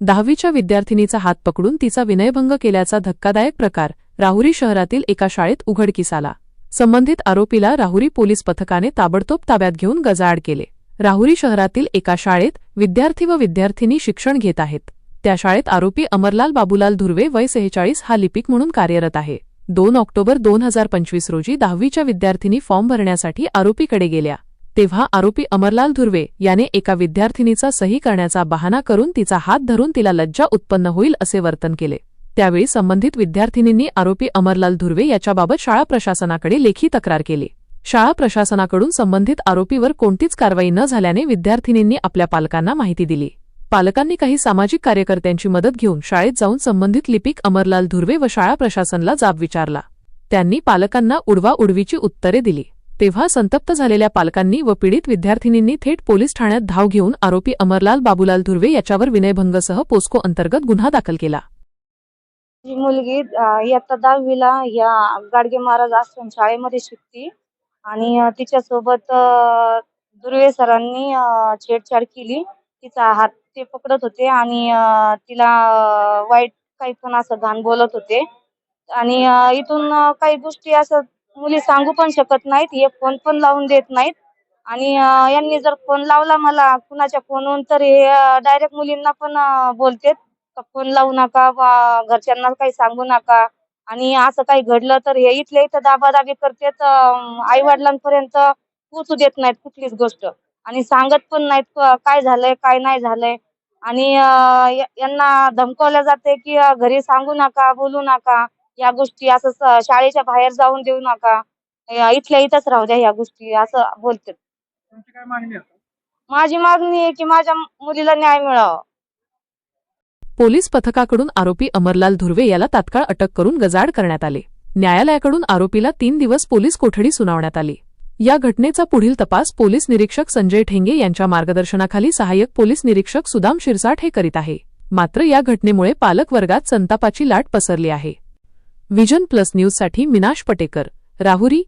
दहावीच्या विद्यार्थिनीचा हात पकडून तिचा विनयभंग केल्याचा धक्कादायक प्रकार राहुरी शहरातील एका शाळेत उघडकीस आला. संबंधित आरोपीला राहुरी पोलीस पथकाने ताबडतोब ताब्यात घेऊन गजाआड केले. राहुरी शहरातील एका शाळेत विद्यार्थी व विद्यार्थिनी शिक्षण घेत आहेत. त्या शाळेत आरोपी अमरलाल बाबूलाल धुर्वे वय सेहेचाळीस हा लिपिक म्हणून कार्यरत आहे. दोन ऑक्टोबर दोन हजार पंचवीस रोजी दहावीच्या विद्यार्थिनी फॉर्म भरण्यासाठी आरोपीकडे गेल्या. तेव्हा आरोपी अमरलाल धुर्वे याने एका विद्यार्थिनीचा सही करण्याचा बहाना करून तिचा हात धरून तिला लज्जा उत्पन्न होईल असे वर्तन केले. त्यावेळी संबंधित विद्यार्थिनींनी आरोपी अमरलाल धुर्वे याच्याबाबत शाळा प्रशासनाकडे लेखी तक्रार केली. शाळा प्रशासनाकडून संबंधित आरोपीवर कोणतीच कारवाई न झाल्याने विद्यार्थिनींनी आपल्या पालकांना माहिती दिली. पालकांनी काही सामाजिक कार्यकर्त्यांची मदत घेऊन शाळेत जाऊन संबंधित लिपिक अमरलाल धुर्वे व शाळा प्रशासनला जाब विचारला. त्यांनी पालकांना उडवा उडवीची उत्तरे दिली. तेव्हा संतप्त झालेल्या पालकांनी व पीडित विद्यार्थिनींनी थेट पोलीस ठाण्यात धाव घेऊन आरोपी अमरलाल बाबूलाल धुर्वे याच्यावर विनयभंगसह पोस्को अंतर्गत गुन्हा दाखल केला. मुलगी अ, इयत्ता दहावीला या गाडगे महाराज आश्रम शाळेमध्ये शिकते आणि तिच्यासोबत दुर्वे सरांनी छेडछाड केली. तिचा हात ते पकडत होते आणि तिला वाईट काही पण असं घाण बोलत होते. आणि इथून काही गोष्टी असं मुली सांगू पण शकत नाहीत हे फोन पण लावून देत नाहीत. आणि यांनी जर फोन लावला मला कुणाच्या फोनवरून तर हे डायरेक्ट मुलींना पण बोलतेत. फोन लावू नका घरच्यांना काही सांगू नका. आणि असं काही घडलं तर हे इथल्या इथं दाबादाबी करतेत आई वडिलांपर्यंत पोचू देत नाहीत कुठलीच गोष्ट. आणि सांगत पण नाहीत काय झालंय काय नाही झालंय. आणि यांना धमकवलं जाते की घरी सांगू नका बोलू नका. या गोष्टी असं शाळेच्या बाहेर जाऊन देऊ नका. या- इथल्या इथंच राहू द्या ह्या गोष्टी असं बोलतात. तुमची काय मागणी आहे माझी मागणी आहे की माझ्या मुलीला न्याय मिळावा. पोलीस पथकाकडून आरोपी अमरलाल धुर्वे याला तात्काळ अटक करून गजाआड करण्यात आले. न्यायालयाकडून आरोपीला तीन दिवस पोलीस कोठडी सुनावण्यात आली. या घटनेचा पुढील तपास पोलीस निरीक्षक संजय ठेंगे यांच्या मार्गदर्शनाखाली सहाय्यक पोलीस निरीक्षक सुदाम शिरसाट हे करीत आहे. मात्र या घटनेमुळे पालक वर्गात संतापाची लाट पसरली आहे. विजन प्लस न्यूजसाठी मिनाश पटेकर राहुरी